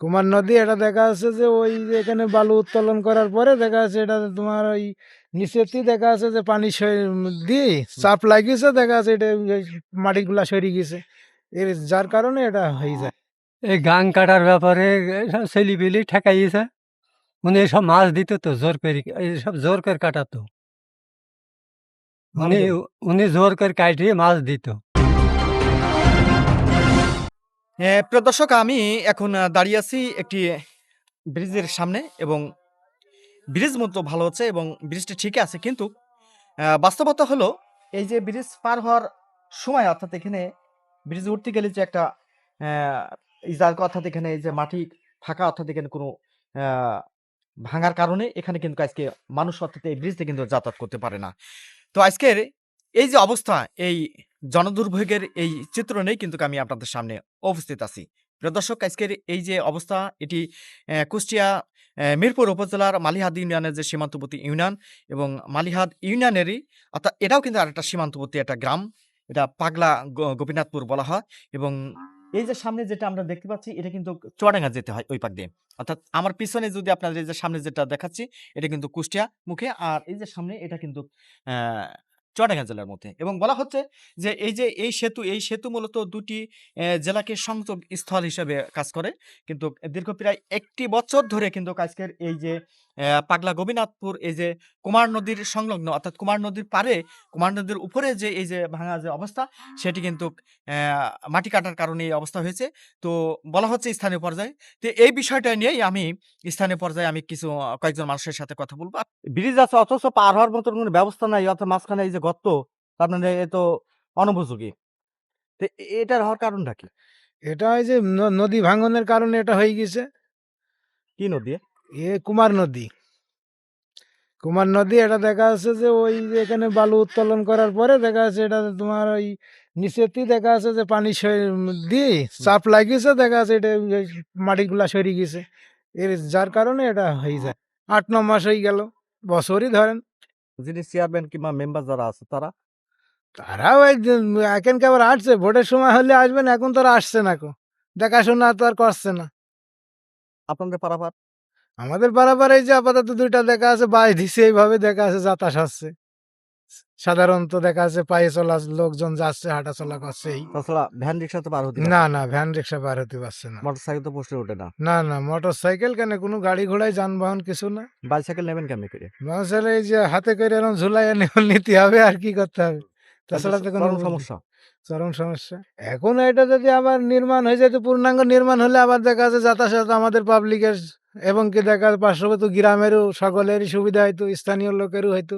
কুমার নদী এটা দেখা যাচ্ছে যে ওই যে এখানে বালু উত্তোলন করার পরে দেখা যাচ্ছে এটা তোমার ওই নিচেতেই দেখা যাচ্ছে যে পানি দিয়ে চাপ লাগিয়েছে দেখা যাচ্ছে এটা মাটিগুলা সরে গেছে। এর যার কারণে এটা হয়ে যায়। এই গাং কাটার ব্যাপারে সব ছেলিপিলি ঠেকাইয়েছে উনি এসব মাছ দিত তো জোর করে এইসব জোর করে কাটাতো। উনি উনি জোর করে কাটিয়ে মাছ দিত। প্রিয় দর্শক, আমি এখন দাঁড়িয়ে আছি একটি ব্রিজের সামনে এবং ব্রিজ মতো ভালো হচ্ছে এবং ব্রিজটি ঠিকই আছে। কিন্তু বাস্তবতা হলো এই যে ব্রিজ পার হওয়ার সময়, অর্থাৎ এখানে ব্রিজ উঠতে গেলে যে একটা ইজার অর্থাৎ এখানে যে মাটি ফাঁকা, অর্থাৎ এখানে কোনো ভাঙার কারণে এখানে কিন্তু আজকে মানুষ, অর্থাৎ এই ব্রিজে কিন্তু যাতায়াত করতে পারে না। তো আজকের এই যে অবস্থা, এই জনদুর্ভোগের এই চিত্র নেই কিন্তু আমি আপনাদের সামনে উপস্থিত আছি। প্রিয় দর্শক, আজকের এই যে অবস্থা, এটি কুষ্টিয়া মিরপুর উপজেলার মালিহাদ ইউনিয়নের যে সীমান্তবর্তী ইউনিয়ন এবং মালিহাদ ইউনিয়নেরই, অর্থাৎ এটাও কিন্তু আরেকটা সীমান্তবর্তী একটা গ্রাম, এটা পাগলা গোপীনাথপুর বলা হয় এবং এই যে সামনে যেটা আমরা দেখতে পাচ্ছি, এটা কিন্তু চুয়াডাঙ্গা যেতে হয় ওই পাক দিয়ে। অর্থাৎ আমার পিছনে যদি আপনাদের এই যে সামনে যেটা দেখাচ্ছি, এটা কিন্তু কুষ্টিয়া মুখে, আর এই যে সামনে এটা কিন্তু চুয়াডাঙ্গা জেলার মধ্যে। এবং বলা হচ্ছে যে, এই যে, এই সেতু এই সেতু মূলত দুটি জেলাকে সংযোগ স্থল হিসেবে কাজ করে। কিন্তু দীর্ঘ প্রায় একটি বছর ধরে কিন্তু আজকের এই যে পাগলা গোপীনাথপুর, এই যে, কুমার নদীর সংলগ্ন, অর্থাৎ কুমার নদীর পারে কুমার নদীর উপরে যে, এই যে, ভাঙা যে অবস্থা, সেটি কিন্তু মাটি কাটার কারণে এই অবস্থা হয়েছে। তো বলা হচ্ছে স্থানীয় পর্যায়ে। তো এই বিষয়টা নিয়েই আমি, স্থানীয় পর্যায়ে আমি কিছু, কয়েকজন মানুষের সাথে কথা বলব। ব্রিজ আছে, অথচ পার হওয়ার মতন কোনো ব্যবস্থা নাই, অর্থাৎ মাঝখানে এই যে গর্ত তার মানে এ তো অনুপযোগী। তো এটার হওয়ার কারণটা কি? এটা ওই যে ন- নদী ভাঙনের কারণে এটা হয়ে গেছে। কি নদী? এ কুমার নদী। কুমার নদী এটা দেখা যাচ্ছে যে ওই যে এখানে বালু উত্তোলন করার পরে দেখা যাচ্ছে এটা তোমার ওই নিচেতেই দেখা যাচ্ছে যে পানি সই- দিয়ে চাপ লাগিয়েছে দেখা যাচ্ছে এটা এই মাটিগুলা সরে গেছে। এর যার কারণে এটা হয়ে যায়। আট ন মাস হয়ে গেল। বছরই ধরেন। যিনি চেয়ারম্যান কিংবা মেম্বার যারা আছে তারা? তারা ওই এখন কেবল আসছে। ভোটের সময় হলে আসবেন এখন তারা আসছে না কো। দেখাশোনা তো আর করছে না। আপনাদের পারাপার? আমাদের পারাপার এই যে আপাতত দুইটা দেখা আছে বাস দিছে এইভাবে দেখা আছে যাতাস আসছে সাধারণত দেখা আছে পায়ে চলা লোকজন যাচ্ছে হাঁটা চলা করছে তাছাড়া ভ্যান রিক্সা তো পার হতে না না। ভ্যান রিক্সা পার হতে পারছে না। মোটর সাইকেল তো পোস্টে ওঠে না। না না মোটর সাইকেল কেন? কোনো গাড়ি ঘোড়ায় যানবাহন কিছু না। বাইসাইকেল নেবেন কেমনি করে? মানুষের এই যে হাতে করে এরকম ঝুলাই এনে নিতে হবে আর কি করতে হবে। তাছাড়া তো কোনো সমস্যা। চরম সমস্যা। এখন এটা যদি আবার নির্মাণ হয়ে যেত পূর্ণাঙ্গ নির্মাণ হলে আবার দেখা যাচ্ছে যাতায়াত আমাদের পাবলিকের এবং কি দেখা যায় পার্শ্ববর্তী গ্রামেরও সকলেরই সুবিধা হইতো স্থানীয় লোকেরও হইতো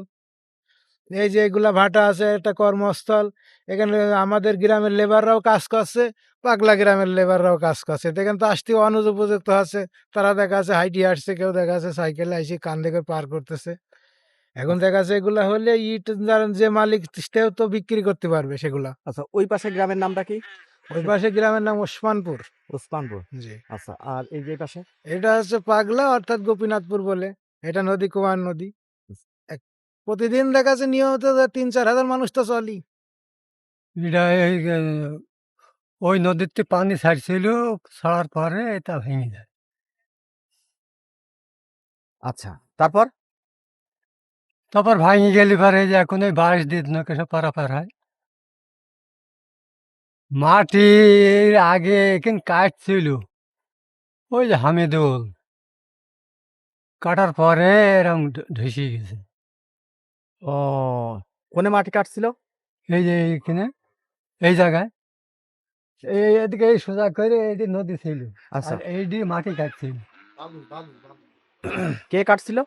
এই যে এগুলা ভাটা আছে একটা কর্মস্থল এখানে আমাদের গ্রামের লেবাররাও কাজ করছে পাগলা গ্রামের লেবাররাও কাজ করছে। এখানে তো আসতে অনুপযুক্ত আছে তারা দেখা যাচ্ছে হাইটি আসছে কেউ দেখা যাচ্ছে সাইকেলে এসে কান দেখে পার করতেছে। এখন দেখা যাচ্ছে এগুলা হলে ইট যে মালিক সেও তো বিক্রি করতে পারবে সেগুলা। আচ্ছা ওই পাশে গ্রামের নামটা কি? ওই পাশে গ্রামের নাম ওসমানপুর। ওসমানপুর। জি। আচ্ছা আর এই যে পাশে? এটা হচ্ছে পাগলা অর্থাৎ গোপীনাথপুর বলে। এটা নদী কুমার নদী। প্রতিদিন দেখা যাচ্ছে নিয়মিত তিন চার হাজার মানুষ তো চলি। এটা এই আহ, ওই নদীতে পানি ছাড়ছিল ছাড়ার পরে এটা ভেঙে যায়। আচ্ছা তারপর? তারপর ভাঙে গেলে পরে যে এখন ওই বাঁশ দিয়ে নৌকা সব পারাপার হয়। মাটির আগে এখানে কাটছিল ওই যে হামিদুল কাটার পরে এরকম ধসে গেছে। ও কোনে মাটি কাটছিল? এই যে এইখানে এই জায়গায়। এই এদিকে এই সোজা করে এইটি নদী ছিল। আচ্ছা। আর এইটি মাটি কাটছিল। কে কাটছিল?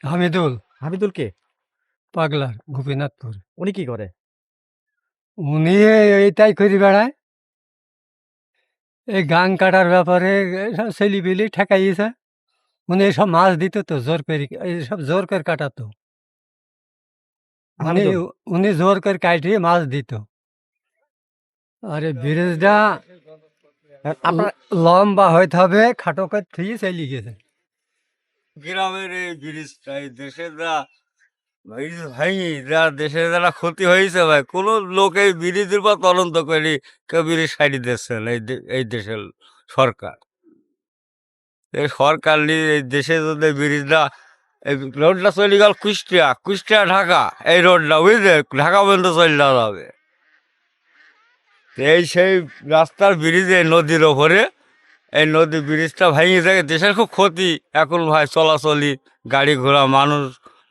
হামিদুল। হামিদুল কে? পাগলার গোপীনাথপুর। উনি কি করে? উনি এইটাই করে বেড়ায়। এই গাং কাটার ব্যাপারে ছেলিপিলি ঠেকাইয়েছে উনি এসব মাছ দিত তো জোর করে এইসব জোর করে কাটাতো। উনি হামিদুল? উনি জোর করে কাটিয়ে মাছ দিত। আরে ব্রিজটা আপনার লম্বা হইতে হবে খাটো করে থুয়ে চলে গেছে। গ্রামের এই ব্রিজটা এই দেশে যা ব্রিজ ভাঙি যা দেশের যারা ক্ষতি হয়েছে ভাই কোন লোক এই ব্রিজের পর তদন্ত করে কেউ ব্রিজ সাইড দিচ্ছে না এই দে- এই দেশের সরকার। সরকার এই দেশে যদি ব্রিজটা, এই রোডটা চলে গেল কুষ্টিয়া কুষ্টিয়া, ঢাকা। এই রোডটা, বুঝলে? ঢাকা পর্যন্ত চলে যাওয়া যাবে। এই সেই রাস্তার ব্রিজে নদীর ওপরে। এই নদী ব্রিজটা ভেঙে যায় দেশের খুব ক্ষতি। এখন ভাই চলাচলি, গাড়ি ঘোড়া, মানুষ,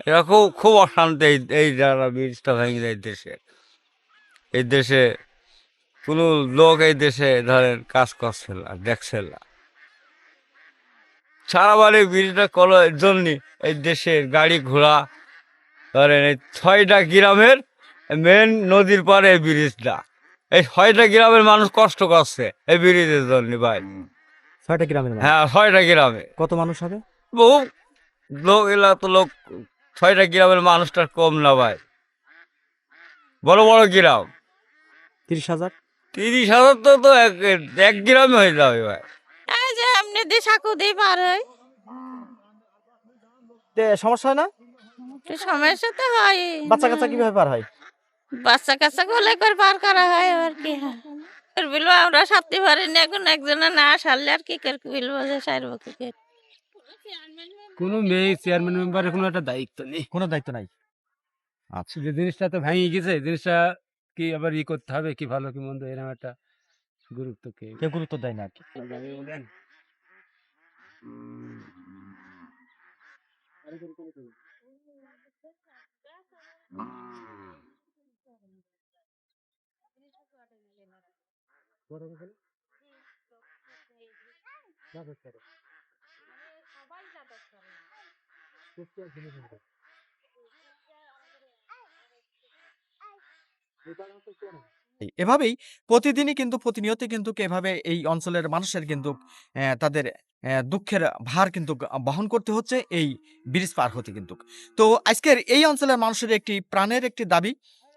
এরা খুব খুব অশান্তি এই এই যারা ব্রিজটা ভেঙে যায় দেশে। এই দেশে কোনো লোক এই দেশে ধরেন কাজ করছে না, দেখছে না। সারা বাড়ি ব্রিজটা করার জন্য এই দেশের গাড়ি ঘোড়া ধরেন এই ছয়টা গ্রামের মেন নদীর পারে এই ব্রিজটা এই ছয়টা গ্রামের মানুষ কষ্ট করছে এই ব্রিজের জন্য ভাই। ছয়টা গ্রামের হ্যাঁ ছয়টা গ্রামে। কত মানুষ হবে? বহু লোক এলা তো লোক ছয়টা গ্রামের মানুষটা কম না ভাই। বড় বড় গ্রাম। তিরিশ হাজার? তিরিশ হাজার তো তো এক এক গ্রামে হয়ে যাবে ভাই। এমনি দিয়ে সাঁকু দিয়ে পার হয়। সমস্যা হয় না? সমস্যা তো হয়। বাচ্চা কাচ্চা কীভাবে পার হয়? বাচ্চা কাচ্চা গলে করে পার করা হয় আর কি। আর বলব আমরা সারতে পারিনি এখন একজনে না সারলে আর কি করে বলব যে সারবো কি করে। কোনো মেয়ে চেয়ারম্যান মেম্বারের কোনো একটা দায়িত্ব নেই। কোনো দায়িত্ব নাই। আচ্ছা। যে জিনিসটা তো ভেঙে গেছে জিনিসটা কি আবার ই করতে হবে কি ভালো কি মন্দ এরকম একটা গুরুত্ব কে? কেউ গুরুত্ব দেয় না এভাবেই প্রতিদিনই কিন্তু প্রতিনিয়ত কিন্তু এভাবে এই অঞ্চলের মানুষের কিন্তু তাদের দুঃখের ভার কিন্তু বহন করতে হচ্ছে এই ব্রিজ পার হতে কিন্তু। তো আজকের এই অঞ্চলের মানুষের একটি প্রাণের একটি দাবি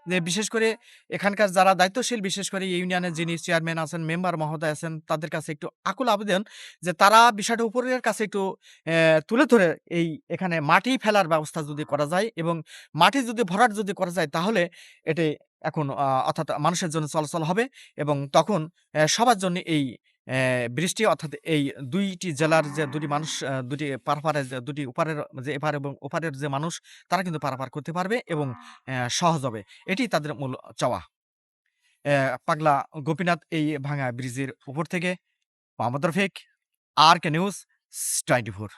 যে বিশেষ করে এখানকার যারা দায়িত্বশীল, বিশেষ করে ইউনিয়নের যিনি চেয়ারম্যান আছেন, মেম্বার মহোদয় আছেন, তাদের কাছে একটু আকুল আবেদন যে তারা বিষয়টা উপরের কাছে একটু তুলে ধরে এই এখানে মাটি ফেলার ব্যবস্থা যদি করা যায় এবং মাটি যদি ভরাট যদি করা যায় তাহলে এটি এখন অর্থাৎ মানুষের জন্য চলাচল হবে এবং তখন সবার জন্য এই বৃষ্টি অর্থাৎ এই দুইটি জেলার যে দুটি মানুষ দুটি পারাপারের যে দুটি উপারের যে এপার এবং ওপারের যে মানুষ, তারা কিন্তু পারাপার করতে পারবে এবং সহজ হবে। এটি তাদের মূল চাওয়া। পাগলা গোপীনাথ এই ভাঙা ব্রিজের উপর থেকে, Mohammad Rafiq, R K news, twenty four.